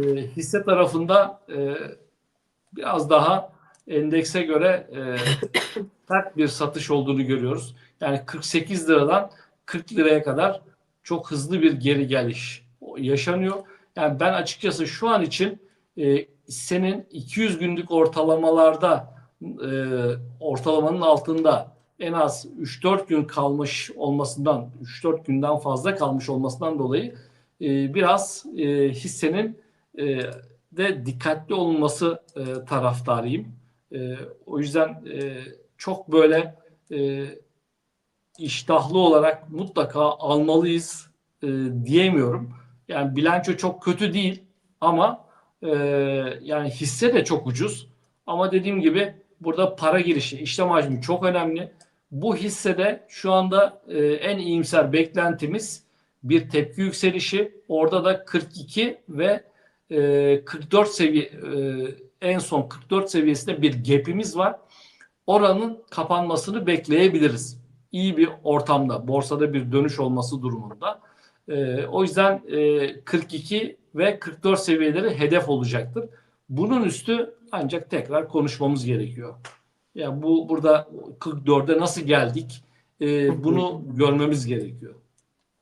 E, hisse tarafında e, biraz daha endekse göre e, sert bir satış olduğunu görüyoruz. Yani 48 liradan 40 liraya kadar çok hızlı bir geri geliş yaşanıyor. Yani ben açıkçası şu an için e, senin 200 günlük ortalamalarda e, ortalamanın altında en az 3-4 gün kalmış olmasından 3-4 günden fazla kalmış olmasından dolayı e, biraz e, hissenin e, de dikkatli olunması e, taraftarıyım. E, o yüzden e, çok böyle e, iştahlı olarak mutlaka almalıyız e, diyemiyorum. Yani bilanço çok kötü değil ama e, yani hisse de çok ucuz. Ama dediğim gibi burada para girişi, işlem hacmi çok önemli. Bu hissede şu anda e, en iyimser beklentimiz bir tepki yükselişi. Orada da 42 ve e, 44 seviye e, en son 44 seviyesinde bir gap'imiz var. Oranın kapanmasını bekleyebiliriz. İyi bir ortamda, borsada bir dönüş olması durumunda. E, o yüzden e, 42 ve 44 seviyeleri hedef olacaktır. Bunun üstü ancak tekrar konuşmamız gerekiyor. Yani bu burada 44'e nasıl geldik? E, bunu görmemiz gerekiyor.